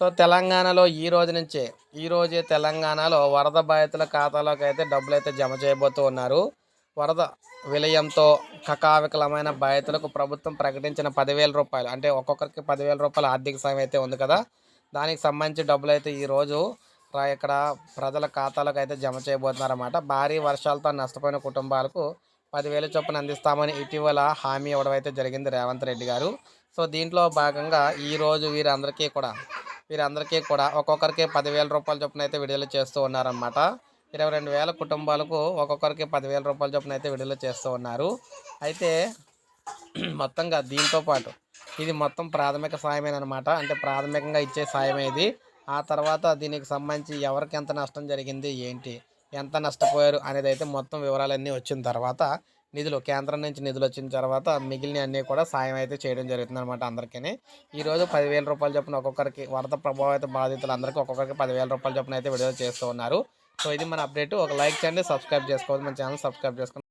So తెలంగాణలో ఈ రోజు నుంచే ఈ రోజే తెలంగాణలో వరద బాధితుల ఖాతాలోకి అయితే డబ్బులు అయితే జమ చేయబోతూ ఉన్నారు. వరద విలయంతో కకావికలమైన బాధితులకు ప్రభుత్వం ప్రకటించిన పదివేల రూపాయలు అంటే ఒక్కొక్కరికి పదివేల రూపాయల ఆర్థిక సాయం అయితే ఉంది కదా. దానికి సంబంధించి డబ్బులు అయితే ఈరోజు ఇక్కడ ప్రజల ఖాతాలకు అయితే జమ చేయబోతున్నారన్నమాట. భారీ వర్షాలతో నష్టపోయిన కుటుంబాలకు పదివేల చొప్పున అందిస్తామని ఇటీవల హామీ ఇవ్వడం అయితే జరిగింది రేవంత్ రెడ్డి గారు. సో దీంట్లో భాగంగా ఈరోజు వీరందరికీ కూడా వీరందరికీ కూడా ఒక్కొక్కరికి పదివేల రూపాయల చొప్పున అయితే విడుదల చేస్తూ ఉన్నారనమాట ఇరవై రెండు వేల కుటుంబాలకు ఒక్కొక్కరికి పదివేల రూపాయల చొప్పున అయితే విడుదల చేస్తూ ఉన్నారు. అయితే మొత్తంగా దీంతో పాటు ఇది మొత్తం ప్రాథమిక సాయమేనమాట అంటే ప్రాథమికంగా ఇచ్చే సాయమే ఇది. ఆ తర్వాత దీనికి సంబంధించి ఎవరికి ఎంత నష్టం జరిగింది ఏంటి ఎంత నష్టపోయారు అనేది అయితే మొత్తం వివరాలన్నీ వచ్చిన తర్వాత నిధులు కేంద్రం నుంచి నిధులు వచ్చిన తర్వాత మిగిలిన అన్నీ కూడా సాయం అయితే చేయడం జరుగుతుంది అనమాట అందరికీ ఈరోజు పదివేల రూపాయల చొప్పున ఒక్కొక్కరికి వరద ప్రభావిత బాధితులందరికీ ఒక్కొక్కరికి పదివేల రూపాయల చొప్పున అయితే విడుదల చేస్తూ ఉన్నారు. సో ఇది మన అప్డేట్. ఒక లైక్ చేయండి సబ్స్క్రైబ్ చేసుకోవాలి మన ఛానల్ సబ్స్క్రైబ్ చేసుకోండి.